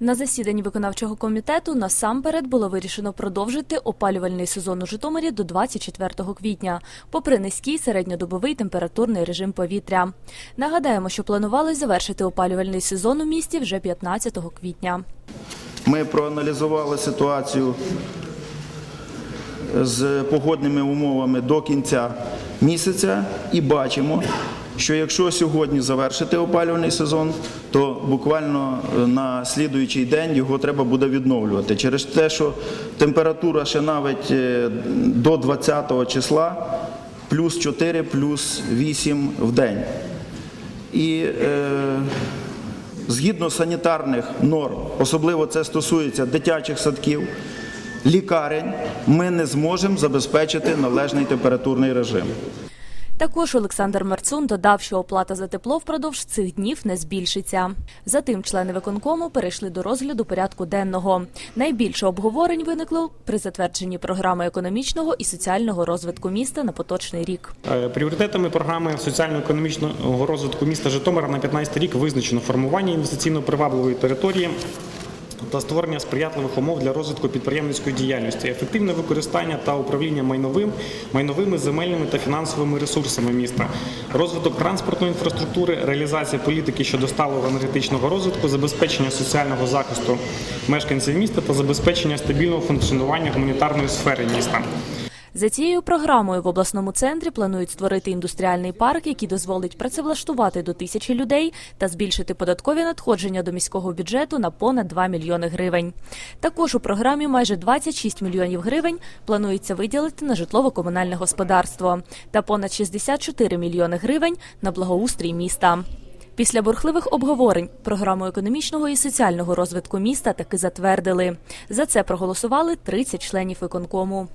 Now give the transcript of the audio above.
На засіданні виконавчого комітету насамперед було вирішено продовжити опалювальний сезон у Житомирі до 24 квітня, попри низький середньодобовий температурний режим повітря. Нагадаємо, що планували завершити опалювальний сезон у місті вже 15 квітня. Ми проаналізували ситуацію з погодними умовами до кінця місяця і бачимо, що якщо сьогодні завершити опалювальний сезон, то буквально е, на слідуючий день його треба буде відновлювати. Через те, що температура ще навіть е, до 20 числа плюс 4, плюс 8 в день. І е, згідно санітарних норм, особливо це стосується дитячих садків, лікарень, ми не зможемо забезпечити належний температурний режим. Також Олександр Марцун додав, що оплата за тепло впродовж цих днів не збільшиться. Затим члени виконкому перейшли до розгляду порядку денного. Найбільше обговорень виникло при затвердженні програми економічного і соціального розвитку міста на поточний рік. Е, Пріоритетами програми соціально-економічного розвитку міста Житомира на 15 рік визначено формування інвестиційно-привабливої території та створення сприятливих умов для розвитку підприємницької діяльності, ефективне використання та управління майновим, майновими, земельними та фінансовими ресурсами міста, розвиток транспортної інфраструктури, реалізація політики щодо сталого енергетичного розвитку, забезпечення соціального захисту мешканців міста та забезпечення стабільного функціонування гуманітарної сфери міста. За цією програмою в обласному центрі планують створити індустріальний парк, який дозволить працевлаштувати до тисячі людей та збільшити податкові надходження до міського бюджету на понад 2 мільйони гривень. Також у програмі майже 26 мільйонів гривень планується виділити на житлово-комунальне господарство та понад 64 мільйони гривень на благоустрій міста. Після бурхливих обговорень програму економічного і соціального розвитку міста таки затвердили. За це проголосували 30 членів виконкому.